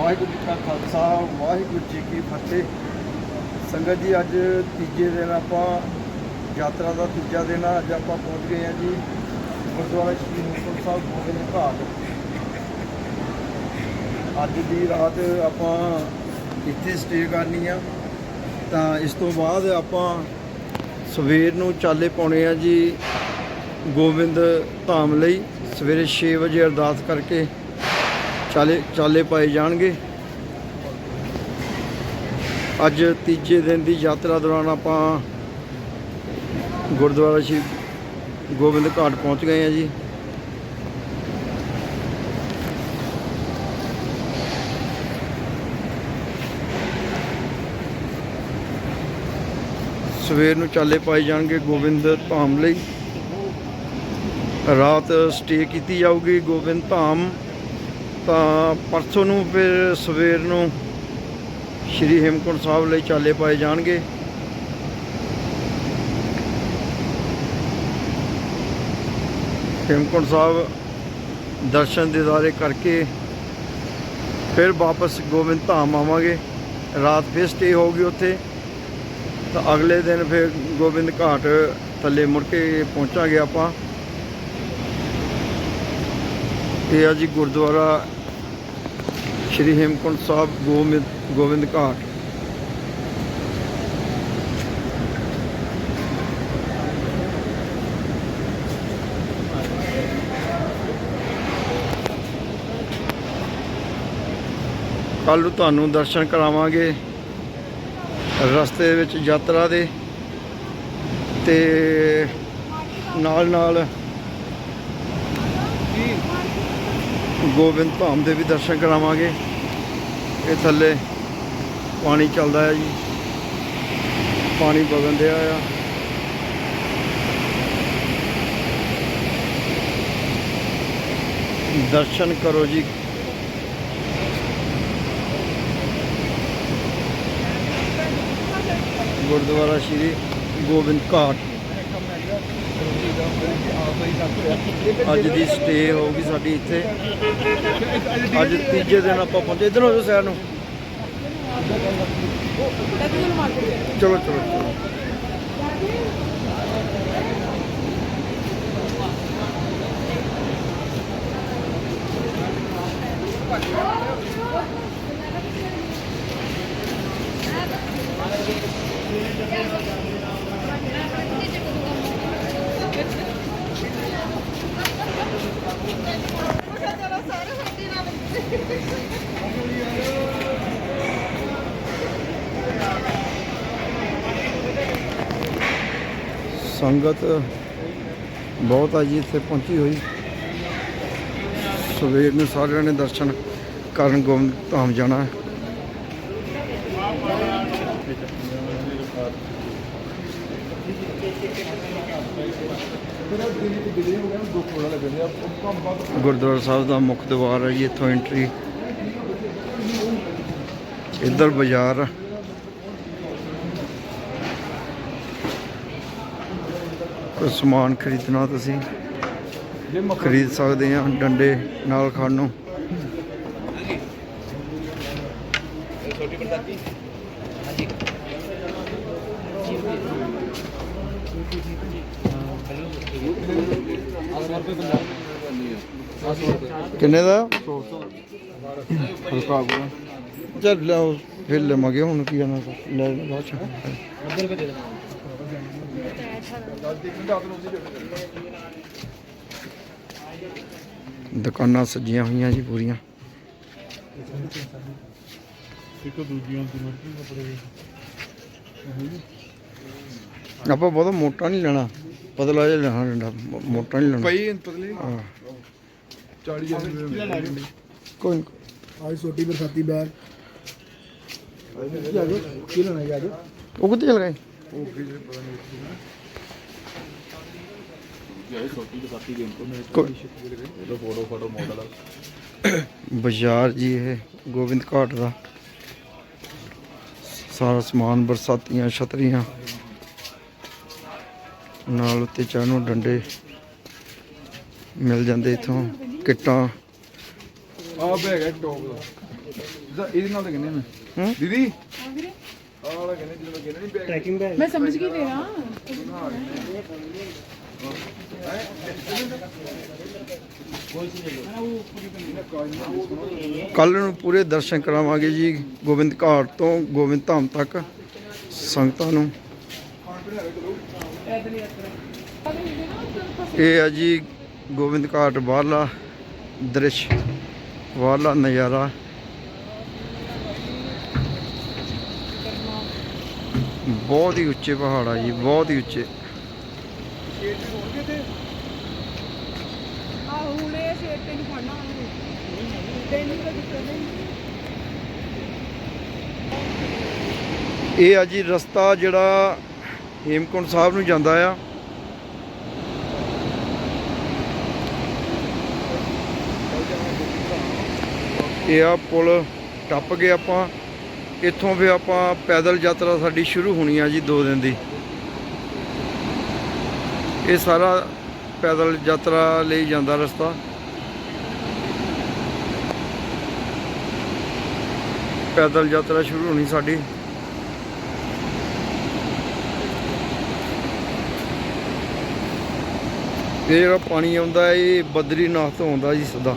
ਵਾਹਿਗੁਰੂ ਜੀ ਕਾ ਖਾਲਸਾ, ਵਾਹਿਗੁਰੂ ਜੀ ਕੀ ਫਤਿਹ। ਸੰਗਤ ਜੀ, ਅੱਜ ਤੀਜੇ ਦਿਨ ਆਪਾਂ ਯਾਤਰਾ ਦਾ ਤੀਜਾ ਦਿਨ ਆ, ਅੱਜ ਆਪਾਂ ਪਹੁੰਚ ਗਏ ਹਾਂ ਜੀ ਗੁਰਦੁਆਰਾ ਸ਼੍ਰੀ ਹੇਮਕੁੰਟ ਸਾਹਿਬ ਗੋਬਿੰਦ ਘਾਟ ਅੱਜ ਦੀ ਰਾਤ ਆਪਾਂ ਇੱਥੇ ਸਟੇ ਕਰਨੀ ਆ। ਤਾਂ ਇਸ ਤੋਂ ਬਾਅਦ ਆਪਾਂ ਸਵੇਰ ਨੂੰ ਚਾਲੇ ਪਾਉਣੇ ਆ ਜੀ ਗੋਬਿੰਦ ਧਾਮ ਲਈ। ਸਵੇਰੇ 6 ਵਜੇ ਅਰਦਾਸ ਕਰਕੇ ਚਾਲੇ ਚਾਲੇ ਪਾਏ ਜਾਣਗੇ। ਅੱਜ ਤੀਜੇ ਦਿਨ ਦੀ ਯਾਤਰਾ ਦੌਰਾਨ ਆਪਾਂ ਗੁਰਦੁਆਰਾ ਸ਼੍ਰੀ ਗੋਬਿੰਦ ਘਾਟ ਪਹੁੰਚ ਗਏ ਹਾਂ ਜੀ। ਸਵੇਰ ਨੂੰ ਚਾਲੇ ਪਾਏ ਜਾਣਗੇ ਗੋਬਿੰਦ ਧਾਮ ਲਈ। ਰਾਤ ਸਟੇ ਕੀਤੀ ਜਾਊਗੀ ਗੋਬਿੰਦ ਧਾਮ। ਤਾਂ ਪਰਸੋਂ ਨੂੰ ਫਿਰ ਸਵੇਰ ਨੂੰ ਸ਼੍ਰੀ ਹੇਮਕੁੰਟ ਸਾਹਿਬ ਲਈ ਚਾਲੇ ਪਾਏ ਜਾਣਗੇ। ਹੇਮਕੁੰਟ ਸਾਹਿਬ ਦਰਸ਼ਨ ਦਿਦਾਰੇ ਕਰਕੇ ਫਿਰ ਵਾਪਸ ਗੋਬਿੰਦ ਧਾਮ ਆਵਾਂਗੇ। ਰਾਤ ਫਿਰ ਸਟੇ ਹੋਊਗੀ ਉੱਥੇ। ਤਾਂ ਅਗਲੇ ਦਿਨ ਫਿਰ ਗੋਬਿੰਦ ਘਾਟ ਥੱਲੇ ਮੁੜ ਕੇ ਪਹੁੰਚਾਂਗੇ ਆਪਾਂ। ਇਹ ਆ ਜੀ ਗੁਰਦੁਆਰਾ ਸ਼੍ਰੀ ਹੇਮਕੁੰਟ ਸਾਹਿਬ ਗੋਬਿੰਦ ਗੋਬਿੰਦ ਘਾਟ। ਕੱਲ੍ਹ ਨੂੰ ਤੁਹਾਨੂੰ ਦਰਸ਼ਨ ਕਰਾਵਾਂਗੇ ਰਸਤੇ ਵਿੱਚ ਯਾਤਰਾ ਦੇ ਤੇ ਨਾਲ ਨਾਲ ਗੋਬਿੰਦ ਧਾਮ ਦੇ ਵੀ ਦਰਸ਼ਨ ਕਰਾਵਾਂਗੇ। ਇਹ ਥੱਲੇ ਪਾਣੀ ਚੱਲਦਾ ਹੈ ਜੀ। ਪਾਣੀ ਵਗਣ ਡਿਆ ਆ। ਦਰਸ਼ਨ ਕਰੋ ਜੀ। ਗੁਰਦੁਆਰਾ ਸ਼੍ਰੀ ਗੋਬਿੰਦ ਘਾਟ। ਅੱਜ ਦੀ ਸਟੇ ਹੋਊਗੀ ਸਾਡੀ ਇੱਥੇ। ਅੱਜ ਤੀਜੇ ਦਿਨ ਆਪਾਂ ਪਹੁੰਚੇ। ਇਧਰ ਹੋ ਜਾਓ ਸੈਰ ਨੂੰ। ਚਲੋ ਚਲੋ ਚਲੋ। ਸੰਗਤ ਬਹੁਤ ਆ ਜੀ, ਇੱਥੇ ਪਹੁੰਚੀ ਹੋਈ। ਸਵੇਰ ਨੂੰ ਸਾਰਿਆਂ ਨੇ ਦਰਸ਼ਨ ਕਰਨ ਗੋਬਿੰਦ ਧਾਮ ਜਾਣਾ। ਹੈ ਗੁਰਦੁਆਰਾ ਸਾਹਿਬ ਦਾ ਮੁੱਖ ਦਰਬਾਰ ਹੈ ਜੀ ਇੱਥੋਂ ਐਂਟਰੀ ਇੱਧਰ ਬਾਜ਼ਾਰ ਆ। ਕੋਈ ਸਮਾਨ ਖਰੀਦਣਾ ਤੁਸੀਂ? ਖਰੀਦ ਸਕਦੇ ਆ ਡੰਡੇ ਨਾਲ ਖਾਣ ਨੂੰ। ਕਿੰਨੇ ਦਾ? ਹਲਕਾ ਬੁਆ ਚੱਲ ਲਿਆਓ ਫਿਰ ਲਵਾਂਗੇ ਹੁਣ ਕੀ ਆਣਾ ਲੈ ਬਾਅਦ ਚ। ਦੁਕਾਨਾਂ ਸਜੀਆਂ ਹੋਈਆਂ ਜੀ ਪੂਰੀਆਂ। ਇੱਕ ਦੂਜੀਆਂ ਦੀ ਮਰਜ਼ੀ ਕੱਪੜੇ ਆਪਾਂ ਬਹੁਤ ਮੋਟਾ ਨਹੀਂ ਲੈਣਾ। ਪਤਲਾ ਜਿਹਾ ਲੈਣਾ ਡੰਡਾ ਮੋ- ਮੋਟਾ ਨਹੀਂ ਲੈਣਾ ਪਈ ਪਤਲੀ? ਹਾਂ। 40 ਰੁਪਏ ਕੋਈ ਨੀ। ਆਈ ਛੋਟੀ ਬਰਸਾਤੀ ਬੈਗ। ਕੀ ਆ ਗਏ ਕੀ ਲੈਣਾ ਹੈ ਆਜੋ ਉਹ ਕਿੱਥੇ ਚਲ ਗਏ? ਕੋਈ ਫੋਟੋ ਫੋਟੋ ਮਾਡਲ ਬਾਜ਼ਾਰ ਜੀ ਇਹ ਗੋਬਿੰਦ ਘਾਟ ਦਾ। ਸਾਰਾ ਸਮਾਨ ਬਰਸਾਤੀਆਂ ਛਤਰੀਆਂ। ਨਾਲ ਉੱਤੇ ਚਾਹ ਨੂੰ ਡੰਡੇ ਮਿਲ ਜਾਂਦੇ ਇਥੋਂ ਕਿੱਟਾਂ। ਆ ਬੈਗ ਹੈ ਟੌਪ ਦਾ। ਇਹਦੇ ਨਾਲ ਤਾਂ ਕਹਿੰਦੇ ਮੈਂ ਦੀਦੀ? ਹਾਂ ਵੀਰੇ। ਆਹ ਵਾਲਾ ਕਹਿੰਦੇ ਜਿਹਨੂੰ ਮੈਂ ਕਹਿੰਦਾ ਨਹੀਂ ਬੈਗ। ਟਰੈਕਿੰਗ ਬੈਗ ਮੈਂ ਸਮਝ ਗਈ ਤੇਰਾ। ਕੱਲ ਨੂੰ ਪੂਰੇ ਦਰਸ਼ਨ ਕਰਾਵਾਂਗੇ ਜੀ ਗੋਬਿੰਦ ਘਾਟ ਤੋਂ ਗੋਬਿੰਦ ਧਾਮ ਤੱਕ ਸੰਗਤਾਂ ਨੂੰ। ਇਹ ਆ ਜੀ ਗੋਬਿੰਦ ਘਾਟ ਬਾਹਰਲਾ ਦ੍ਰਿਸ਼ ਬਾਹਰਲਾ ਨਜ਼ਾਰਾ। ਬਹੁਤ ਹੀ ਉੱਚੇ ਪਹਾੜ ਆ ਜੀ, ਬਹੁਤ ਹੀ ਉੱਚੇ। ਇਹ ਆ ਜੀ ਰਸਤਾ ਜਿਹੜਾ ਹੇਮਕੁੰਟ ਸਾਹਿਬ ਨੂੰ ਜਾਂਦਾ ਆ। ਇਹ ਆ ਪੁਲ ਟੱਪ ਗਏ ਆਪਾਂ। ਇੱਥੋਂ ਫਿਰ ਆਪਾਂ ਪੈਦਲ ਯਾਤਰਾ ਸਾਡੀ ਸ਼ੁਰੂ ਹੋਣੀ ਆ ਜੀ 2 ਦਿਨ ਦੀ। ਇਹ ਸਾਰਾ ਪੈਦਲ ਯਾਤਰਾ ਲਈ ਜਾਂਦਾ ਰਸਤਾ। ਪੈਦਲ ਯਾਤਰਾ ਸ਼ੁਰੂ ਹੋਣੀ ਸਾਡੀ। ਇਹ ਜਿਹੜਾ ਪਾਣੀ ਆਉਂਦਾ ਇਹ ਬਦਰੀਨਾਥ ਤੋਂ ਆਉਂਦਾ ਜੀ ਸਿੱਧਾ।